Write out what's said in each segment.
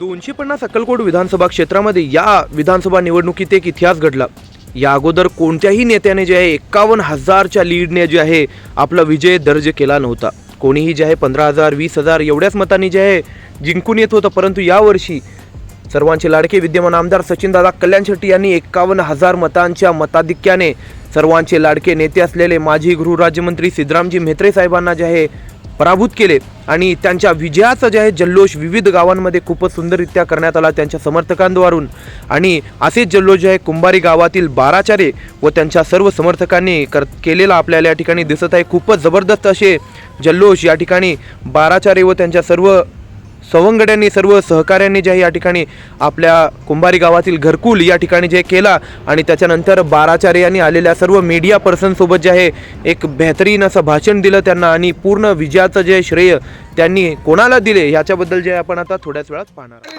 दोनशे पन्नास अक्कलकोट विधानसभा क्षेत्रामध्ये या विधानसभा निवडणुकीत एक इतिहास घडला. या अगोदर कोणत्याही नेत्याने जे आहे एकावन्न हजारच्या लीडने जे आहे आपला विजय दर्ज केला नव्हता. कोणीही जे आहे पंधरा हजार वीस हजार एवढ्याच मतांनी जे आहे जिंकून येत होतं. परंतु यावर्षी सर्वांचे लाडके विद्यमान आमदार सचिनदादा कल्याण शेट्टी यांनी एकावन्न हजार मतांच्या मताधिक्याने सर्वांचे लाडके नेते असलेले माजी गृहराज्यमंत्री सिद्धरामजी म्हेत्रे साहेबांना जे आहे पराभूत केले. आणि त्यांच्या विजयाचं जे आहे जल्लोष विविध गावांमध्ये खूपच सुंदररित्या करण्यात आला त्यांच्या समर्थकांद्वारून. आणि असेच जल्लोष जे आहे कुंभारी गावातील बाराचारे व त्यांच्या सर्व समर्थकांनी कर केलेला आपल्याला या ठिकाणी दिसत आहे. खूपच जबरदस्त असे जल्लोष या ठिकाणी बाराचारे व त्यांच्या सर्व सवंगड्यांनी सर्व सहकाऱ्यांनी जे या ठिकाणी आपल्या कुंभारी गावातील घरकुल या ठिकाणी जे केला आणि त्याच्यानंतर बाराचार्य यांनी आलेल्या सर्व मीडिया पर्सनसोबत जे आहे एक बेहतरीन असं भाषण दिलं त्यांना आणि पूर्ण विजयाचं जे श्रेय त्यांनी कोणाला दिले याच्याबद्दल जे आपण आता थोड्याच वेळात पाहणार आहोत.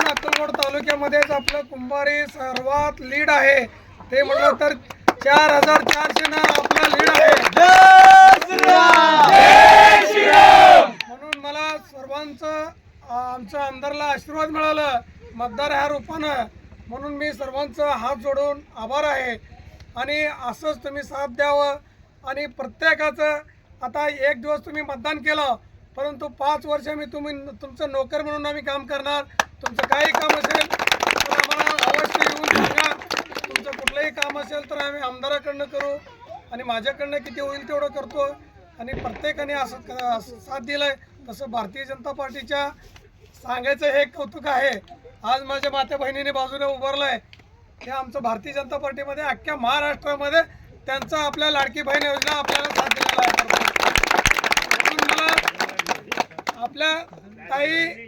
अक्कलकोट तालुक्यामध्येच आपलं कुंभारी सर्वात लीड आहे ते म्हटलं तर चार हजार चारशे ना आपला लीड आहे म्हणून मला सर्वांचं आमच्या आमदारला आशीर्वाद मिळाला मतदार ह्या रूपानं. म्हणून मी सर्वांचं हात जोडून आभार आहे. आणि असंच तुम्ही साथ द्यावं. आणि प्रत्येकाचं आता एक दिवस तुम्ही मतदान केलं परंतु पाच वर्ष मी तुम्ही तुमचं नोकर म्हणून आम्ही काम करणार. तुमचं काही काम असेल तर आम्हाला अवश्य येऊन सांगा. तुमचं कुठलंही काम असेल तर आम्ही आमदाराकडनं करू. आणि माझ्याकडनं किती होईल तेवढं करतो. आणि प्रत्येकाने असं क- असं साथ तसं भारतीय जनता पार्टीच्या सांगायचं हे कौतुक आहे. आज माझ्या मात्या बहिणीने बाजूने उभारलं आहे हे आमचं भारतीय जनता पार्टीमध्ये अख्ख्या महाराष्ट्रामध्ये त्यांचा आपल्या लाडकी बहीण योजना आपल्याला साथ दिलेला आहे. म्हणून मला आपल्या काही